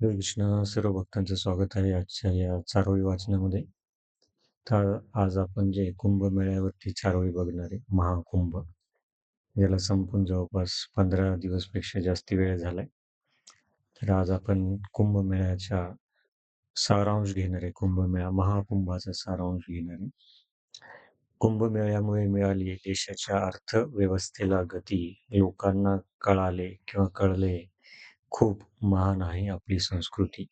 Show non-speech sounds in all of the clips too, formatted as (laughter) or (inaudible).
कृष्ण! सर्व भक्तांचं स्वागत आहे आजच्या या चारोळी वाचनामध्ये. तर आज आपण जे कुंभमेळ्यावरती चारोळी बघणार आहे महाकुंभ. याला संपून जवळपास पंधरा दिवसपेक्षा जास्त जास्ती वेळ झालाय. तर आज आपण कुंभमेळ्याच्या सारांश घेणार आहे. कुंभमेळा महाकुंभाचा सारांश घेणार आहे. कुंभमेळ्यामुळे मिळाली देशाच्या अर्थव्यवस्थेला गती लोकांना कळाले किंवा कळले खूप महान आहे आपली संस्कृती.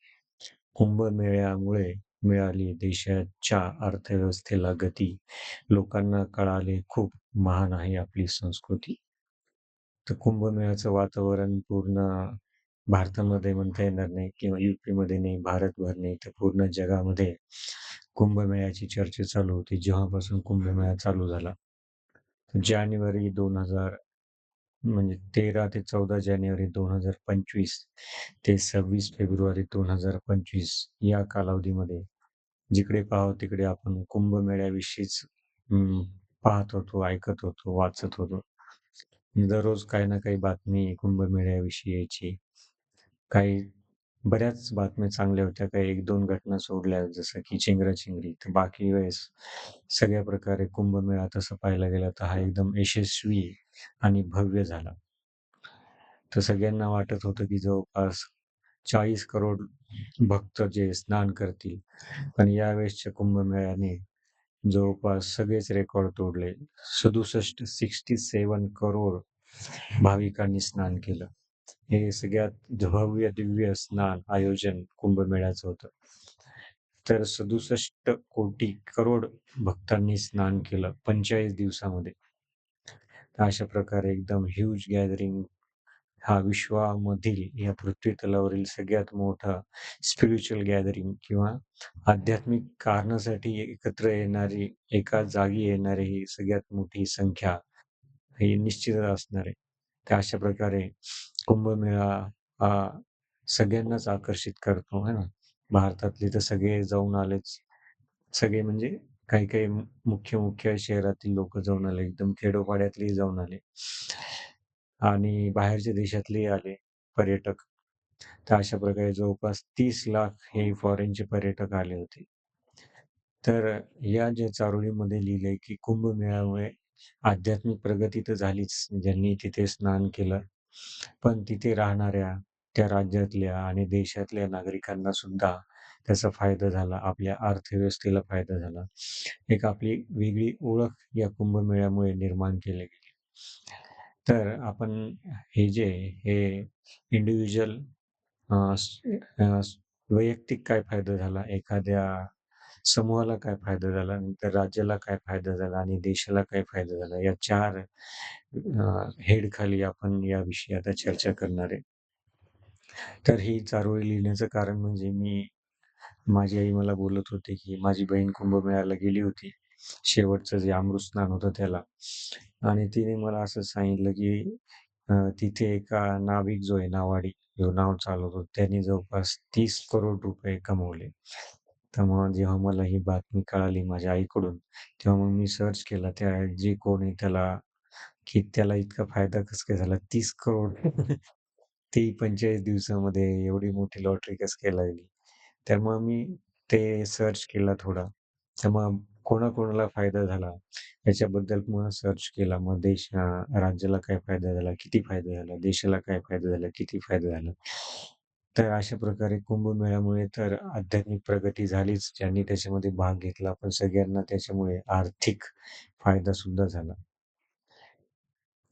कुंभमेळ्यामुळे मिळाली देशाच्या अर्थव्यवस्थेला गती. लोकांना कळाले खूप महान आहे आपली संस्कृती. तर कुंभमेळ्याचं वातावरण पूर्ण भारतामध्ये म्हणता येणार नाही किंवा यूपीमध्ये नाही भारतभर नाही तर पूर्ण जगामध्ये कुंभमेळ्याची चर्चा चालू होती. जेव्हापासून कुंभमेळा चालू झाला. जानेवारी दोन हजार म्हणजे तेरा ते चौदा जानेवारी दोन हजार पंचवीस ते सव्वीस फेब्रुवारी दोन हजार पंचवीस या कालावधीमध्ये जिकडे पाहावं तिकडे आपण कुंभमेळ्याविषयीच पाहत होतो ऐकत होतो वाचत होतो. दररोज काही ना काही बातमी कुंभमेळ्याविषयी यायची काही बऱ्याच बातम्या चांगल्या होत्या काही एक दोन घटना सोडल्या जसं की चिंगराचिंगरी तर बाकी वेळेस सगळ्या प्रकारे कुंभमेळा तसं पाहायला गेला तर हा एकदम यशस्वी आणि भव्य झाला. तर सगळ्यांना वाटत होतं की जवळपास चाळीस करोड भक्त जे स्नान करतील. पण यावेळेसच्या कुंभमेळ्याने जवळपास सगळेच रेकॉर्ड तोडले. सदुसष्ट सिक्स्टी सेवन करोड भाविकांनी स्नान केलं. हे सगळ्यात भव्य दिव्य स्नान आयोजन कुंभमेळ्याचं होतं. तर सदुसष्ट कोटी करोड भक्तांनी स्नान केलं पंचेचाळीस दिवसामध्ये. अशा प्रकारे एकदम ह्यूज गॅदरिंग हा विश्वामधील या पृथ्वी तलावरील सगळ्यात मोठा स्पिरिच्युअल गॅदरिंग किंवा आध्यात्मिक कारणासाठी एकत्र येणारी एका जागी येणारी ही सगळ्यात मोठी संख्या ही निश्चितच असणार आहे. त्या अशा प्रकारे कुंभमेळा हा सगळ्यांनाच आकर्षित करतो है ना? भारतातले तर सगळे जाऊन आलेच. सगळे म्हणजे काही काही मुख्य मुख्य शहरातील लोक जाऊन आले. एकदम खेडोपाड्यातलेही जाऊन आले. आणि बाहेरच्या देशातलेही आले पर्यटक. तर अशा प्रकारे जवळपास तीस लाख हे फॉरेनचे पर्यटक आले होते. तर या ज्या चारोळीमध्ये लिहिलंय की कुंभमेळ्यामुळे आध्यात्मिक प्रगती तर झालीच. ज्यांनी तिथे स्नान केलं. पण तिथे राहणाऱ्या त्या राज्यातल्या आणि देशातल्या नागरिकांना सुद्धा त्याचा फायदा झाला आपल्या अर्थव्यवस्थेला फायदा झाला. एक आपली वेगळी ओळख या कुंभमेळ्यामुळे निर्माण केली गेली. तर आपण हे जे हे इंडिव्हिज्युअल वैयक्तिक काय फायदा झाला? एखाद्या समूहाला काय फायदा झाला? नंतर राज्याला काय फायदा झाला? आणि देशाला काय फायदा झाला? या चार हेड खाली आपण या विषयी आता चर्चा करणार आहे. तर ही चारोळी लिहिण्याचं कारण म्हणजे मी माझी आई मला बोलत होती की माझी बहीण कुंभमेळ्याला गेली होती. शेवटचं जे अमृत स्नान होतं त्याला. आणि तिने मला असं सांगितलं की तिथे एका नाविक जो आहे नावाडी जो नाव चालवतो त्यांनी जवळपास तीस करोड रुपये कमवले. तर मग जेव्हा मला ही बातमी कळाली माझ्या आईकडून तेव्हा मग मी सर्च केला त्या जे कोण आहे त्याला की त्याला इतका फायदा कसं काय झाला? तीस करोड. (laughs) ती पंचेचाळीस दिवसामध्ये एवढी मोठी लॉटरी कस काय लागली? त्यामुळे मी ते सर्च केला थोडा. तर मग कोणाकोणाला फायदा झाला? याच्याबद्दल मग सर्च केला. मग देश राज्याला काय फायदा झाला? किती फायदा झाला? देशाला काय फायदा झाला? किती फायदा झाला? तर अशा प्रकारे कुंभमेळ्यामुळे तर आध्यात्मिक प्रगती झालीच ज्यांनी त्याच्यामध्ये भाग घेतला. पण सगळ्यांना त्याच्यामुळे आर्थिक फायदा सुद्धा झाला.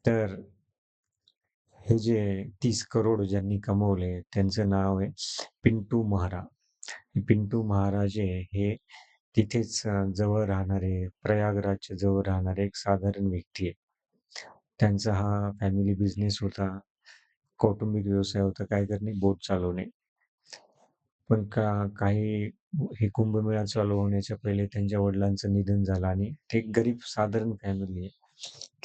तर हे जे तीस करोड ज्यांनी कमवले त्यांचं नाव आहे पिंटू महारा. पिंटू महाराजे हे तिथेच जवळ राहणारे प्रयागराजच्या जवळ राहणारे एक साधारण व्यक्ती आहे त्यांचा हा फॅमिली बिझनेस होता कौटुंबिक व्यवसाय होता काय करणे बोट चालवणे. पण का काही हे कुंभमेळा चालू होण्याच्या पहिले त्यांच्या वडिलांचं निधन झालं आणि ते गरीब साधारण फॅमिली आहे.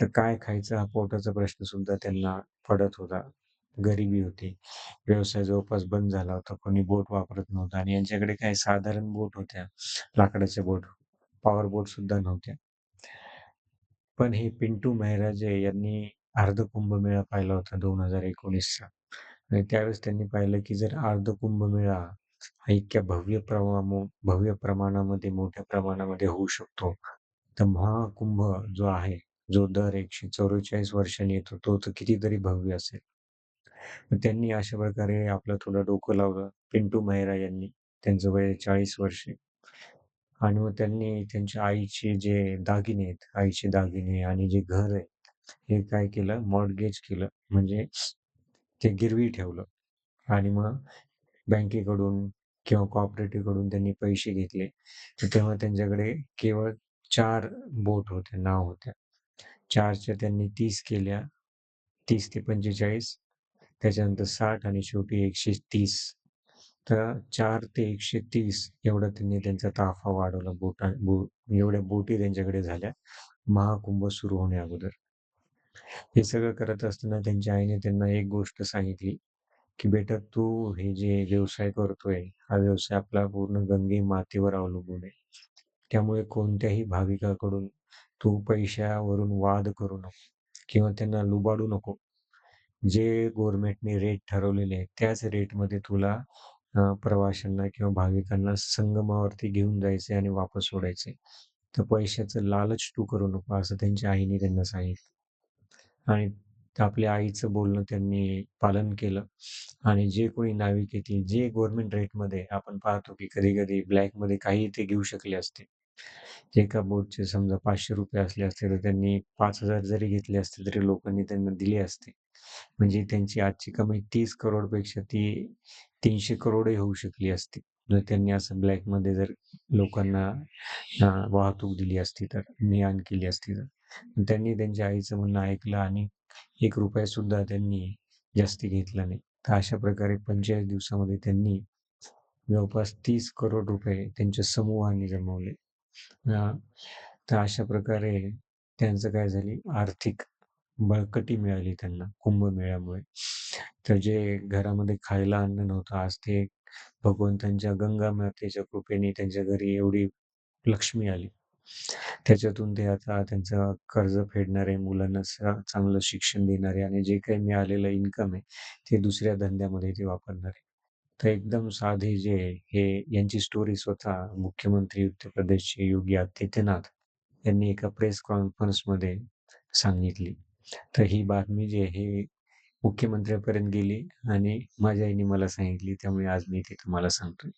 तर काय खायचं हा पोटाचा प्रश्न सुद्धा त्यांना पडत होता. गरिबी होती. व्यवसाय जवळपास बंद झाला होता. कोणी बोट वापरत नव्हता आणि यांच्याकडे काही साधारण बोट होत्या. लाकडाच्या बोट पॉवर बोट सुद्धा नव्हत्या. पण हे पिंटू मेहराजे यांनी अर्ध कुंभमेळा पाहिला होता दोन हजार एकोणीसचा. आणि त्यावेळेस त्यांनी पाहिलं की जर अर्ध कुंभमेळा हा इतक्या भव्य प्रमा भव्य प्रमाणामध्ये मोठ्या प्रमाणामध्ये होऊ शकतो तर महाकुंभ जो आहे जो दर एकशे चौवेचाळीस वर्षांनी येतो तो तर कितीतरी भव्य असेल. त्यांनी अशा प्रकारे आपलं थोडं डोकं लावलं. पिंटू मेहरा यांनी त्यांचं वय चाळीस वर्षे. आणि मग त्यांनी त्यांच्या आईचे जे दागिने आहेत आईचे दागिने आणि जे घर आहे हे काय केलं? मॉडगेज केलं. म्हणजे ते गिरवी ठेवलं. आणि मग बँकेकडून किंवा कॉपरेटिव्हकडून त्यांनी पैसे घेतले. तर तेव्हा त्यांच्याकडे केवळ चार बोट होत्या नाव होत्या. चारच्या त्यांनी तीस केल्या. तीस ते पंचेचाळीस. त्याच्यानंतर साठ आणि शेवटी एकशे तीस. तर चार ते एकशे तीस एवढा त्यांनी त्यांचा ताफा वाढवला. बोटा बो एवढ्या बोटी त्यांच्याकडे झाल्या. महाकुंभ सुरू होण्या अगोदर. हे सगळं करत असताना त्यांच्या आईने त्यांना एक गोष्ट सांगितली की बेटा तू हे जे व्यवसाय करतोय हा व्यवसाय आपला पूर्ण गंगे मातेवर अवलंबून आहे. त्यामुळे कोणत्याही भाविकाकडून तू पैशावरून वाद करू नको किंवा त्यांना लुबाडू नको. जे गव्हर्मेंटने रेट ठरवलेले आहे त्याच रेटमध्ये तुला प्रवाशांना किंवा भाविकांना संगमावरती घेऊन जायचे आणि वापस सोडायचे. तर पैशाचं लालच तू करू नको असं त्यांच्या आईने त्यांना सांगितलं. आणि आपल्या आईचं बोलणं त्यांनी पालन केलं. आणि जे कोणी नाविक येतील जे गव्हर्नमेंट रेटमध्ये आपण पाहतो की कधी कधी ब्लॅकमध्ये काही ते घेऊ शकले असते. एका बोटचे समजा पाचशे रुपये असले असते तर त्यांनी पाच हजार जरी घेतले असते तरी लोकांनी त्यांना दिले असते. म्हणजे त्यांची आजची कमाई तीस करोडपेक्षा ती तीनशे करोडही होऊ शकली असती. जर त्यांनी असं ब्लॅकमध्ये जर लोकांना वाहतूक दिली असती तर ने आण केली असती तर. त्यांनी त्यांच्या आईचं म्हणणं ऐकलं आणि एक रुपया सुद्धा त्यांनी जास्ती घेतला नाही. तर अशा प्रकारे पंचेचाळीस दिवसामध्ये त्यांनी जवळपास तीस करोड रुपये त्यांच्या समूहाने जमवले. तर अशा प्रकारे त्यांचं काय झाली? आर्थिक बळकटी मिळाली त्यांना कुंभमेळ्यामुळे. तर जे घरामध्ये खायला अन्न नव्हतं आज ते भगवंतांच्या गंगा मातेच्या कृपेने त्यांच्या घरी एवढी लक्ष्मी आली. त्याच्यातून ते आता त्यांचं कर्ज फेडणारे मुलांना चांगलं शिक्षण देणारे आणि जे काही मिळालेलं इन्कम आहे ते दुसऱ्या धंद्यामध्ये ते वापरणारे. तर एकदम साधे जे हे यांची स्टोरी स्वतः मुख्यमंत्री उत्तर प्रदेशचे योगी आदित्यनाथ यांनी एका प्रेस कॉन्फरन्समध्ये सांगितली. तर ही बातमी जी आहे मुख्यमंत्र्यापर्यंत गेली आणि माझ्या आईने मला सांगितली त्यामुळे आज मी ते तुम्हाला सांगतोय.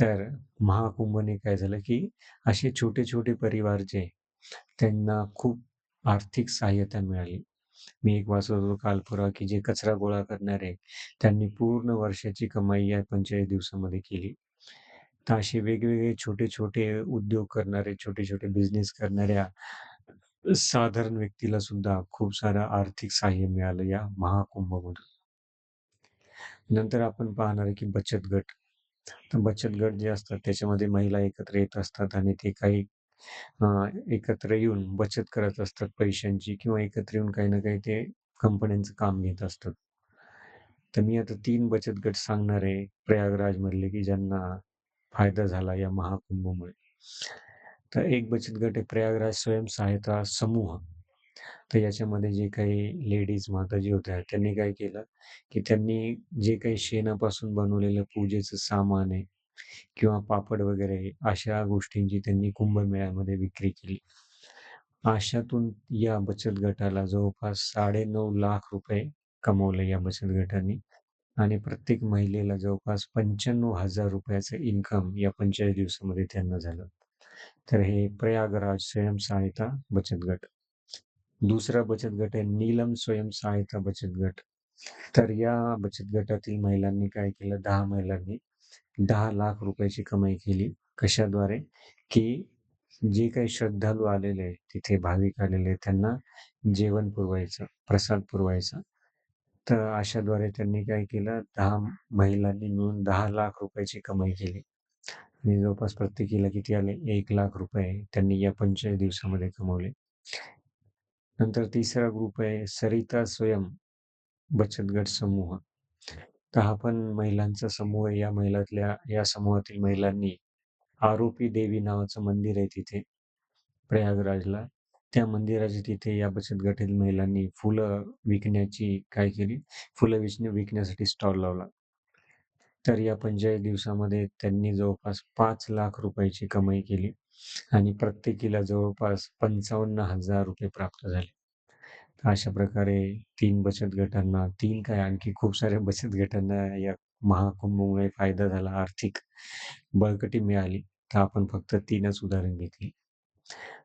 तर महाकुंभने काय झालं की असे छोटे छोटे परिवार जे त्यांना खूप आर्थिक सहाय्यता मिळाली. मी एक वाचत होतो कालपुरा की जे कचरा गोळा करणारे त्यांनी पूर्ण वर्षाची कमाई या पंचेचाळीस दिवसामध्ये केली. तर असे वेगवेगळे छोटे छोटे उद्योग करणारे छोटे छोटे बिझनेस करणाऱ्या साधारण व्यक्तीला सुद्धा खूप सारं आर्थिक सहाय्य मिळालं या महाकुंभमधून. नंतर आपण पाहणार आहे की बचत गट. तर बचत गट जे असतात त्याच्यामध्ये महिला एकत्र येत असतात आणि ते काही एकत्र येऊन बचत करत असतात पैशांची किंवा एकत्र येऊन काही ना काही ते कंपन्यांचं काम घेत असतात. तर मी आता तीन बचत गट सांगणार आहे प्रयागराज मधले की ज्यांना फायदा झाला या महाकुंभमुळे. तर एक बचत गट आहे प्रयागराज स्वयंसहायता समूह. तर याच्यामध्ये जे काही लेडीज माताजी होत्या त्यांनी काय केलं की त्यांनी जे काही शेणापासून बनवलेलं पूजेचं सामान आहे किंवा पापड वगैरे अशा गोष्टींची त्यांनी कुंभमेळ्यामध्ये विक्री केली. अशातून या बचत गटाला जवळपास साडे नऊ लाख रुपये कमवले या बचत गटाने आणि प्रत्येक महिलेला जवळपास पंच्याण्णव हजार रुपयाचं इन्कम या पंचेचाळीस दिवसामध्ये त्यांना झालं. तर हे प्रयागराज स्वयंसहायता बचत गट. दुसरा बचत गट आहे नीलम स्वयंसहायता बचत गट. तर या बचत गटातील महिलांनी काय केलं? दहा महिलांनी दहा लाख रुपयाची कमाई केली. कशाद्वारे? की जे काही श्रद्धालू आलेले आहे तिथे भाविक आलेले त्यांना जेवण पुरवायचं प्रसाद पुरवायचा. तर अशाद्वारे त्यांनी काय केलं? दहा महिलांनी मिळून दहा लाख रुपयाची कमाई केली. आणि जवळपास प्रत्येकीला किती आले एक लाख रुपये त्यांनी या पंचेचाळीस दिवसामध्ये कमवले. नंतर तिसरा ग्रुप आहे सरिता स्वयं बचत गट समूह. तर हा पण महिलांचा समूह आहे. या महिलातल्या या समूहातील महिलांनी आरोपी देवी नावाचं मंदिर आहे तिथे प्रयागराजला. त्या मंदिराच्या तिथे या बचत गटातील महिलांनी फुलं विकण्याची काय केली, फुलं विचणे विकण्यासाठी स्टॉल लावला. तर या 45 दिवसामध्ये त्यांनी जवळपास पाच लाख रुपयाची कमाई केली आणि प्रत्येकीला जवळपास ₹55,000 प्राप्त झाले. तर अशा प्रकारे तीन बचत गटांना तीन काय आणखी खूप साऱ्या बचत गटांना या महाकुंभमुळे फायदा झाला, आर्थिक बळकटी मिळाली. तर आपण फक्त तीनच उदाहरण घेतली.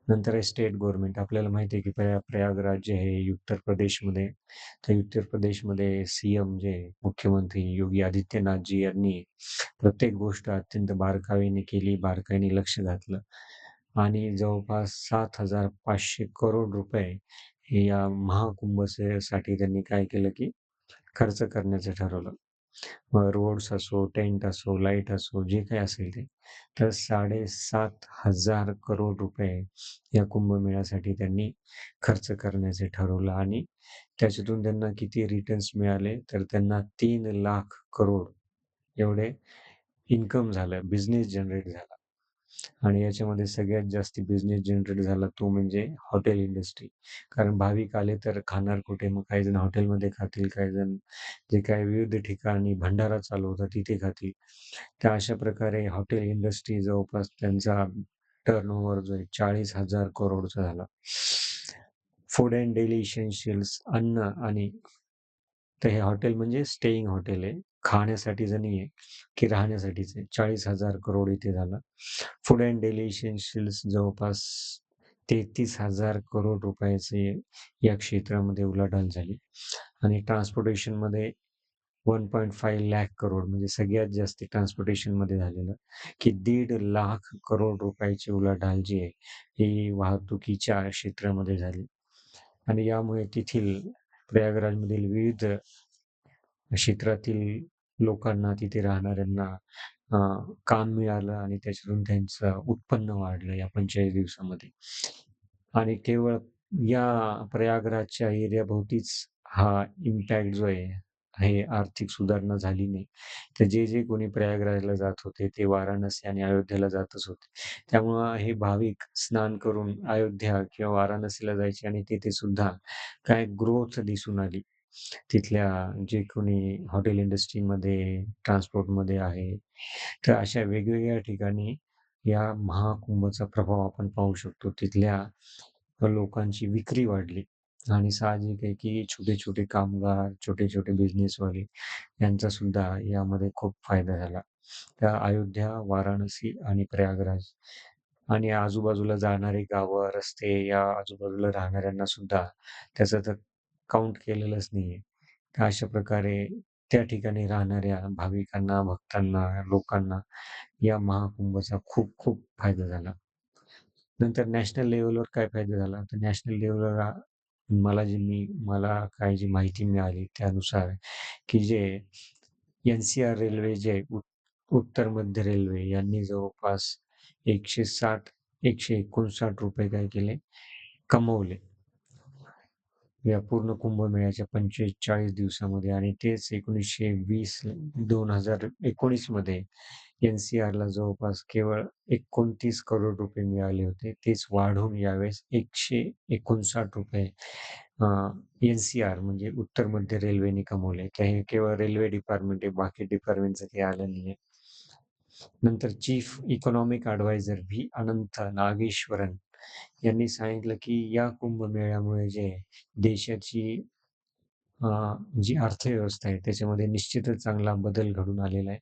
नंतर आहे स्टेट गव्हर्नमेंट. आपल्याला माहिती आहे की प्रया प्रयागराज जे आहे उत्तर प्रदेशमध्ये तर उत्तर प्रदेशमध्ये सीएम जे मुख्यमंत्री योगी आदित्यनाथजी यांनी प्रत्येक गोष्ट अत्यंत बारकावीने केली, बारकाईने लक्ष घातलं आणि जवळपास 7,500 करोड रुपये हे या महाकुंभसाठी त्यांनी काय केलं की खर्च करण्याचं ठरवलं. रोड्स असो, टेंट असो, लाइट असो, जे काही असेल ते. तर 7,500 करोड रुपये या कुंभमेळ्यासाठी त्यांनी खर्च करण्याचे ठरवलं आणि त्याच्यातून त्यांना किती रिटर्न्स मिळाले, तर त्यांना तीन लाख करोड एवढे इन्कम झालं, बिझनेस जनरेट झाला. आणि याच्यामध्ये सगळ्यात जास्त बिझनेस जनरेट झाला तो म्हणजे हॉटेल इंडस्ट्री. कारण भाविक आले तर खाणार कुठे? मग काही जण हॉटेलमध्ये खातील, काही जण जे काही विविध ठिकाणी भंडारा चालू होता तिथे खातील. त्या अशा प्रकारे हॉटेल इंडस्ट्री जवळपास त्यांचा टर्नओव्हर जो आहे चाळीस हजार करोडचा झाला. फूड अँड डेली इसेन्शियल्स अन्न आणि तर हे हॉटेल म्हणजे स्टेइंग हॉटेल आहे. खाण्यासाठीचं आहे की राहण्यासाठीच आहे. 40,000 करोड इथे झाला. फूड अँड डेली इसेन्शियल्स जवळपास 33,000 करोड रुपयाचे या क्षेत्रामध्ये उलाढाल झाली आणि ट्रान्सपोर्टेशनमध्ये 1.5 लाख करोड म्हणजे सगळ्यात जास्त ट्रान्सपोर्टेशनमध्ये झालेलं, की दीड लाख करोड रुपयाची उलाढाल जी आहे, ही वाहतुकीच्या क्षेत्रामध्ये झाली आणि यामुळे तेथील प्रयागराजमधील विविध क्षेत्रातील लोकांना, तिथे राहणाऱ्यांना काम मिळालं आणि त्याच्यातून त्यांचं उत्पन्न वाढलं या 45 दिवसामध्ये. आणि केवळ या प्रयागराजच्या एरियाभोवतीच हा इम्पॅक्ट जो आहे, हे आर्थिक सुधारणा झाली नाही. तर जे, जे कोणी प्रयागराजला जात होते, ते वाराणसी आणि अयोध्येला जातच होते. त्यामुळं हे भाविक स्नान करून अयोध्या किंवा वाराणसीला जायचे आणि तिथे सुद्धा काय ग्रोथ दिसून आली. तिथल्या जे कोणी हॉटेल इंडस्ट्रीमध्ये, ट्रान्सपोर्टमध्ये आहे. तर अशा वेगवेगळ्या ठिकाणी या महाकुंभचा प्रभाव आपण पाहू शकतो. तिथल्या लोकांची विक्री वाढली आणि साहजिक आहे की छोटे-छोटे कामगार, छोटे-छोटे बिझनेसवाले यांचा सुद्धा यामध्ये खूप फायदा झाला. तर अयोध्या, वाराणसी आणि प्रयागराज आणि आजूबाजूला जाणारी गावं, रस्ते या आजूबाजूला राहणाऱ्यांना सुद्धा त्याचं तर काउंट केलेलंच नाहीये. तर अशा प्रकारे त्या ठिकाणी राहणाऱ्या भाविकांना, भक्तांना, लोकांना या महाकुंभचा खूप खूप फायदा झाला. नंतर नॅशनल लेवलवर काय फायदा झाला? तर नॅशनल लेवलवर मला जी मी मला काय जी माहिती मिळाली त्यानुसार की जे एन-सी-आर रेल्वे जे उत्तर मध्य रेल्वे यांनी जवळपास 160 ₹159 काय केले? कमवले. या पूर्ण कुंभमेळ्याच्या 45 दिवसामध्ये आणि तेच 1920 2019 मध्ये एन-सी-आरला जवळपास केवळ 29 करोड रुपये मिळाले होते. तेच वाढून यावेळेस ₹159 एन-सी-आर म्हणजे उत्तर मध्य रेल्वेने कमवले. तर हे केवळ रेल्वे डिपार्टमेंट आहे, बाकी डिपार्टमेंटचं काही आलं नाहीये. नंतर chief economic adviser V. Anant Nageswaran यांनी सांगितलं की या कुंभमेळ्यामुळे जे देशाची जी अर्थव्यवस्था आहे त्याच्यामध्ये निश्चितच चांगला बदल घडून आलेला आहे.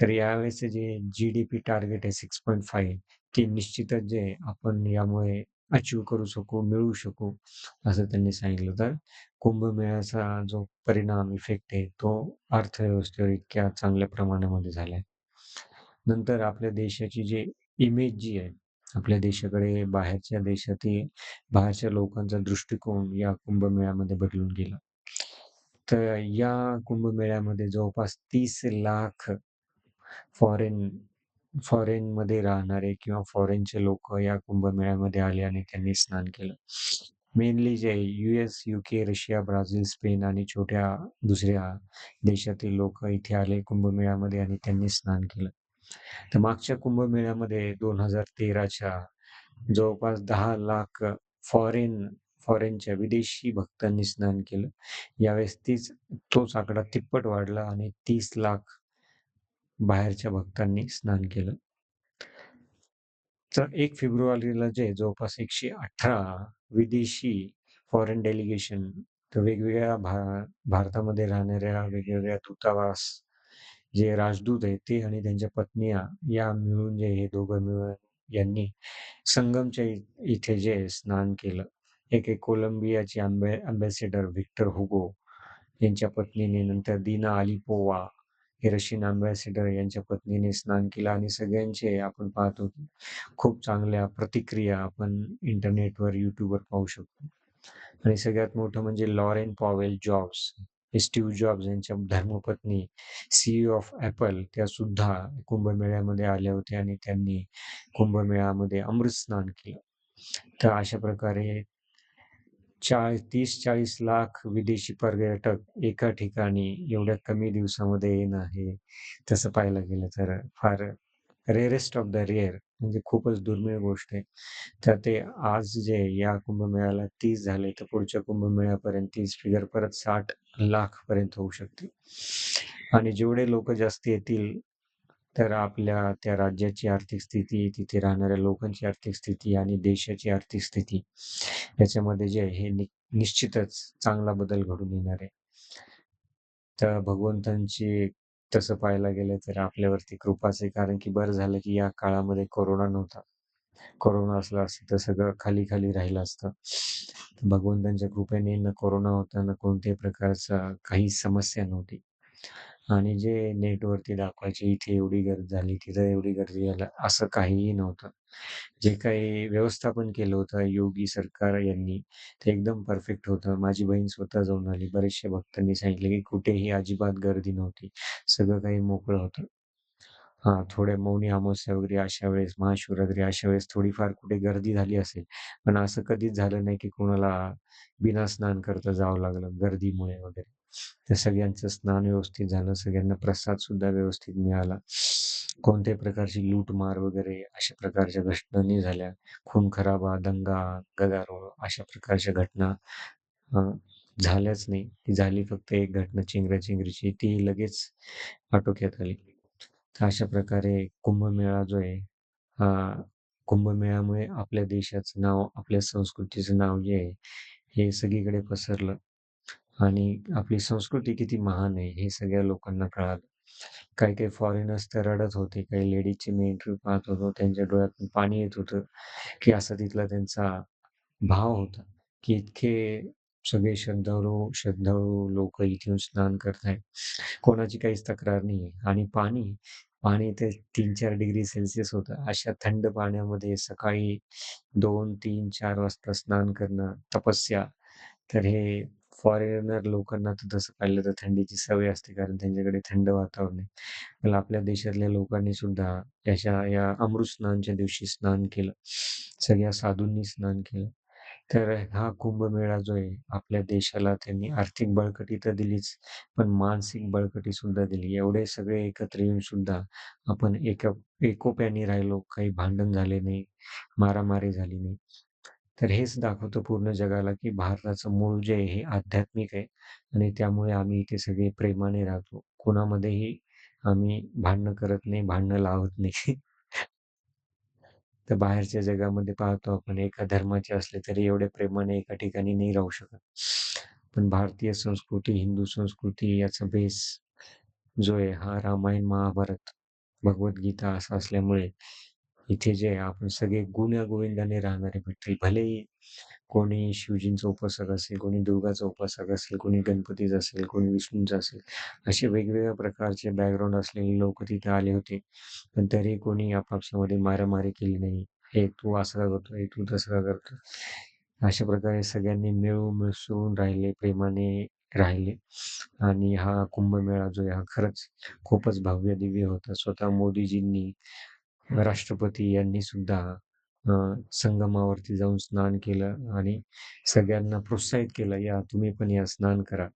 तर यावेळेस जे जी-डी-पी टार्गेट आहे 6.5 ते निश्चितच जे आपण यामुळे अचीव करू शकू, मिळवू शकू, असं त्यांनी सांगितलं. तर कुंभमेळ्याचा जो परिणाम, इफेक्ट आहे तो अर्थव्यवस्थेवर इतक्या चांगल्या प्रमाणामध्ये झालाय. नंतर आपल्या देशाची जी इमेज जी आहे, आपल्या देशाकडे बाहेरच्या देशातील बाहेरच्या लोकांचा दृष्टिकोन या कुंभमेळ्यामध्ये बदलून गेला. तर या कुंभमेळ्यामध्ये जवळपास तीस लाख फॉरेन फॉरेन मध्ये राहणारे किंवा फॉरेनचे लोक या कुंभमेळ्यामध्ये आले आणि त्यांनी स्नान केलं. मेनली जे US, UK, Russia, Brazil, Spain आणि छोट्या दुसऱ्या देशातील लोक इथे आले कुंभमेळ्यामध्ये आणि त्यांनी स्नान केलं. तर मागच्या कुंभमेळ्यामध्ये 2013च्या जवळपास दहा लाख फॉरेन फॉरेनच्या विदेशी भक्तांनी स्नान केलं. यावेळेस तीच तोच आकडा तिप्पट वाढला आणि तीस लाख बाहेरच्या भक्तांनी स्नान केलं. तर एक फेब्रुवारीला जे जवळपास 118 विदेशी फॉरेन डेलिगेशन तर वेगवेगळ्या भा भारतामध्ये राहणाऱ्या वेगवेगळ्या दूतावास जे राजदूत आहेत ते आणि त्यांच्या पत्निया या मिळून जे हे दोघं मिळून यांनी संगमच्या इथे जे स्नान केलं. एक एक कोलंबियाची अँबॅ अँबॅसेडर व्हिक्टर हुगो यांच्या पत्नीने, नंतर दीना अलिपोवा हे रशियन अँबॅसेडर यांच्या पत्नीने स्नान केलं आणि सगळ्यांचे आपण पाहतो खूप चांगल्या प्रतिक्रिया आपण इंटरनेटवर, युट्यूबवर पाहू शकतो. आणि सगळ्यात मोठं म्हणजे Laurene Powell Jobs, Steve Jobs यांच्या धर्मपत्नी, सीईओ ऑफ ॲपल त्या सुद्धा कुंभमेळ्यामध्ये आल्या होत्या आणि त्यांनी कुंभमेळ्यामध्ये अमृत स्नान केलं. तर अशा प्रकारे चाळीस तीस चाळीस लाख विदेशी पर्यटक एका ठिकाणी एवढ्या कमी दिवसामध्ये येणं हे तसं पाहायला गेलं तर फार रेअरेस्ट ऑफ द रेअर म्हणजे खूपच दुर्मिळ गोष्ट आहे. तर ते आज जे या कुंभमेळ्याला तीस झाले, तर पुढच्या कुंभमेळ्यापर्यंत तीस फिगर परत साठ लाख पर्यंत होऊ शकते. आणि जेवढे लोक जास्त येतील, तर आपल्या त्या राज्याची आर्थिक स्थिती, तिथे राहणाऱ्या लोकांची आर्थिक स्थिती आणि देशाची आर्थिक स्थिती याच्यामध्ये जे आहे हे नि निश्चितच चांगला बदल घडून येणार आहे. तर भगवंतांची तसं पाहायला गेलं तर आपल्यावरती कृपाच आहे. कारण की बरं झालं की या काळामध्ये कोरोना नव्हता. कोरोना असला असतं तर सगळं खाली-खाली राहिलं असतं. भगवंतांच्या कृपेने न कोरोना होता, ना कोणत्याही प्रकारचा काही समस्या नव्हती. आणि जे नेटवरती दाखवायची इथे एवढी गर्दी झाली, तिथं एवढी गर्दी झाली, असं काहीही नव्हतं. जे काही व्यवस्थापन केलं होतं योगी सरकार यांनी, ते एकदम परफेक्ट होतं. माझी बहीण स्वतः जाऊन आली. बरेचशे भक्तांनी सांगितलं की कुठेही अजिबात गर्दी नव्हती. सगळं काही मोकळं होतं. हां, थोड्या मौनी अमावस्या वगैरे अशा वेळेस, महाशिवरात्री अशा वेळेस थोडीफार कुठे गर्दी झाली असेल. पण असं कधीच झालं नाही की कोणाला बिना स्नान करता जावं लागलं गर्दीमुळे वगैरे. तर सगळ्यांचं स्नान व्यवस्थित झालं. सगळ्यांना प्रसाद सुद्धा व्यवस्थित मिळाला. कोणत्याही प्रकारची लूटमार वगैरे अशा प्रकारच्या घटना नाही झाल्या. खून-खराबा, दंगा, गदारोळ अशा प्रकारच्या घटना अ, झाल्याच नाही. ती झाली फक्त एक घटना चेंगरा-चेंगरीची, ती लगेच आटोक्यात आली. तर अशा प्रकारे कुंभमेळा जो आहे, हा कुंभमेळ्यामुळे आपल्या देशाचं नाव, आपल्या संस्कृतीचं नाव जे आहे, हे सगळीकडे पसरलं आणि आपली संस्कृती किती महान आहे, हे सगळ्या लोकांना कळालं. काही-काही फॉरेनर्स तर रडत होते. काही लेडीजची मी इंटरव्ह्यू पाहत होतो. त्यांच्या डोळ्यातून पाणी येत होतं, की असा तिथला त्यांचा भाव होता, की इतके सगळे श्रद्धाळू श्रद्धाळू लोक इथे येऊन स्नान करतायत. कोणाची काहीच तक्रार नाहीये आणि पाणी, पाणी ते 3-4 डिग्री सेल्सियस होतं. अशा थंड पाण्यामध्ये सकाळी 2, 3, 4 वाजता स्नान करणं, तपस्या. तर हे फॉरेनर लोकांना तर तसं पाहिलं तर थंडीची सवय असते, कारण त्यांच्याकडे थंड वातावरण आहे. पण आपल्या देशातल्या लोकांनी सुद्धा याच्या या अमृत स्नानच्या दिवशी स्नान केलं. सगळ्या साधूंनी स्नान केलं. तर हा कुंभमेळा जो आहे, आपल्या देशाला त्यांनी आर्थिक बळकटी तर दिलीच, पण मानसिक बळकटी सुद्धा दिली. एवढे सगळे एकत्र येऊन सुद्धा आपण एका एकोप्याने राहिलो, काही भांडण झाले नाही, मारामारी झाली नाही. तर हेच दाखवतं पूर्ण जगाला, की भारताचं मूळ जे आहे हे आध्यात्मिक आहे आणि त्यामुळे आम्ही इथे सगळे प्रेमाने राहतो. कोणामध्येही आम्ही भांडणं करत नाही, भांडणं लावत नाही. (laughs) तर बाहेरच्या जगामध्ये पाहतो आपण एका धर्माचे असले तरी एवढ्या प्रेमाने एका ठिकाणी नाही राहू शकत. पण भारतीय संस्कृती, हिंदू संस्कृती याचा बेस जो आहे हा रामायण, महाभारत, भगवद्गीता असा असल्यामुळे इथे जे आहे आपण सगळे गुण्यागोविंदाने राहणारे भेटतील. भलेही कोणी शिवजींचा उपासक असेल, कोणी दुर्गाचा उपासक असेल, कोणी गणपतीचा असेल, कोणी विष्णूंचा असेल. असे वेगवेगळ्या प्रकारचे बॅकग्राऊंड असलेले लोक तिथे आले होते. पण तरी कोणी आपापसामध्ये मारामारी केली नाही. "हे तू असं करतो हे तू तसं करतो अशा प्रकारे सगळ्यांनी मिळून मिसळून राहिले, प्रेमाने राहिले आणि हा कुंभमेळा जो आहे हा खरंच खूपच भव्य-दिव्य होता. स्वतः मोदीजींनी, राष्ट्रपती यांनी सुद्धा संगमावरती जाऊन स्नान केलं आणि सगळ्यांना प्रोत्साहित केलं, "या तुम्ही पण या, स्नान करा."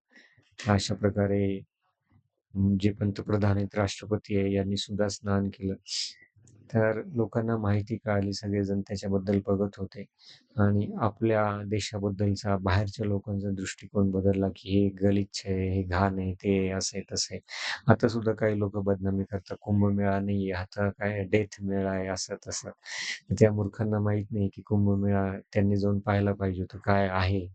अशा प्रकारे जे पंतप्रधान आहेत, राष्ट्रपती आहे यांनी सुद्धा स्नान केलं. तर लोकांना माहिती कळाली. सगळेजण त्याच्याबद्दल बघत होते आणि आपल्या देशाबद्दलचा बाहेरच्या लोकांचा दृष्टिकोन बदलला, की हे गलिच्छ आहे, हे घाण आहे, ते असे तसे आता सुद्धा काही लोक बदनामी करतात. कुंभमेळा नाहीये, आता काय डेथ मेळा आहे, असं तसं. त्या मूर्खांना माहीत नाही, की कुंभमेळा त्यांनी जाऊन पाहायला पाहिजे होतं. काय आहे?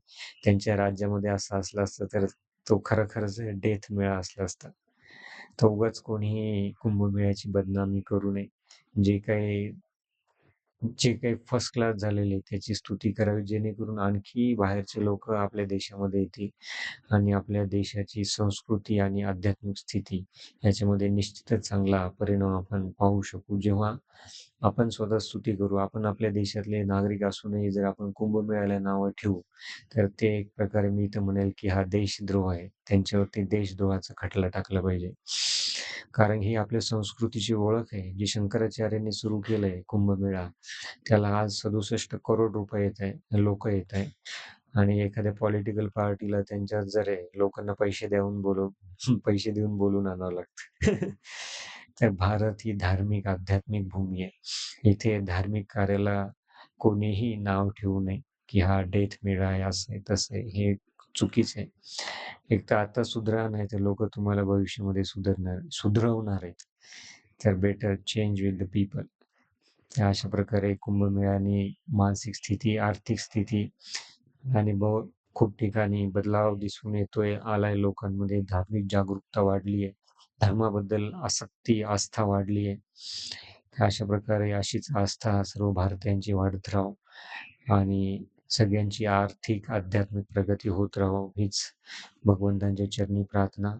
त्यांच्या राज्यामध्ये असं असलं असतं, तर तो खरं-खरंच डेथ मेळा असला असता. तर उगाच कोणीही कुंभमेळ्याची बदनामी करू नये. जे काही जे काही फर्स्ट क्लास झालेले त्याची स्तुती करावी, जेणेकरून आणखी बाहेरचे लोक आपल्या देशामध्ये येतील आणि आपल्या देशाची संस्कृती आणि आध्यात्मिक स्थिती याच्यामध्ये निश्चितच चांगला परिणाम आपण पाहू शकू. जेव्हा आपण स्वतः स्तुती करू, आपण आपल्या देशातले नागरिक असूनही जर आपण कुंभमेळ्याला नावं ठेवू, तर ते एक प्रकारे मी तर म्हणेल, की हा देशद्रोह आहे. त्यांच्यावरती देशद्रोहाचा खटला टाकला पाहिजे. कारण ही आपल्या संस्कृतीची ओळख आहे. जी शंकराचार्यांनी सुरू केलंय कुंभमेळा, त्याला आज 67 करोड रुपये येत आहे लोक येत आहे आणि एखाद्या पॉलिटिकल पार्टीला त्यांच्यात जर आहे, लोकांना पैसे देऊन बोलू (laughs) पैसे देऊन बोलून आणावं लागतं. (laughs) तर भारत ही धार्मिक, आध्यात्मिक भूमी आहे. इथे धार्मिक कार्याला कोणीही नाव ठेवू नये, की हा डेथ मेळा आहे, असं आहे, तसं आहे. हे चुकीचं आहे. एक तर आता सुधरा, नाही तर लोक तुम्हाला भविष्यामध्ये सुधारणार सुधरवणार आहेत. तर better change with the people. अशा प्रकारे कुंभमेळाने मानसिक स्थिती, आर्थिक स्थिती आणि ब खूप ठिकाणी बदलाव दिसून येतोय, आलाय लोकांमध्ये. धार्मिक जागरूकता वाढली आहे. धर्माबद्दल आसक्ती, आस्था वाढली आहे. अशा प्रकारे अशीच आस्था सर्व भारतीयांची वाढत राहो आणि सगळ्यांची आर्थिक, आध्यात्मिक प्रगती होत राहो, हीच भगवंतांच्या चरणी प्रार्थना.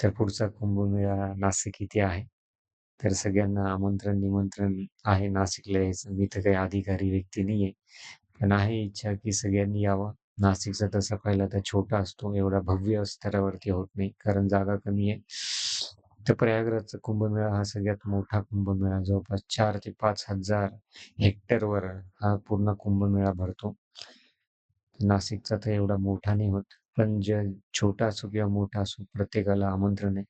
तर पुढचा कुंभमेळा नाशिक इथे आहे. तर सगळ्यांना आमंत्रण, निमंत्रण आहे नाशिकला यायचं. मी तर काही अधिकारी व्यक्ती नाही आहे पण आहे इच्छा, की सगळ्यांनी यावं. नाशिकचा तसा पाहिला तर छोटा असतो, एवढा भव्य स्तरावरती होत नाही, कारण जागा कमी आहे. तर प्रयागराजचा कुंभमेळा हा सगळ्यात मोठा कुंभमेळा, जवळपास चार ते पाच हजार हेक्टरवर हा पूर्ण कुंभमेळा भरतो. नाशिकचा तर एवढा मोठा नाही होत, पण जे छोटा असो किंवा मोठा असो, प्रत्येकाला आमंत्रण आहे.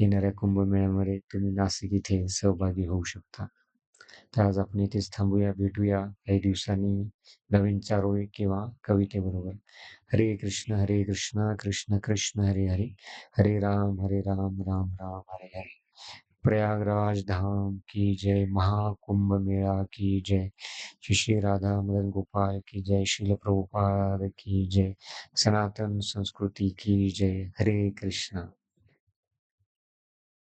येणाऱ्या कुंभमेळ्यामध्ये तुम्ही नाशिक इथे सहभागी होऊ शकता. आपण इथेच थांबूया. भेटूया काही दिवसांनी नवीन चारोळी किंवा कवितेबरोबर. हरे कृष्ण, हरे कृष्ण, कृष्ण कृष्ण हरे हरे, हरे राम, हरे राम, राम राम हरे हरे. प्रयागराज धाम की जय, महाकुंभ मेळा की जय, श्री श्री राधा मदन गोपाल की जय, शिल प्रभुपाद की जय, सनातन संस्कृती की जय. हरे कृष्ण.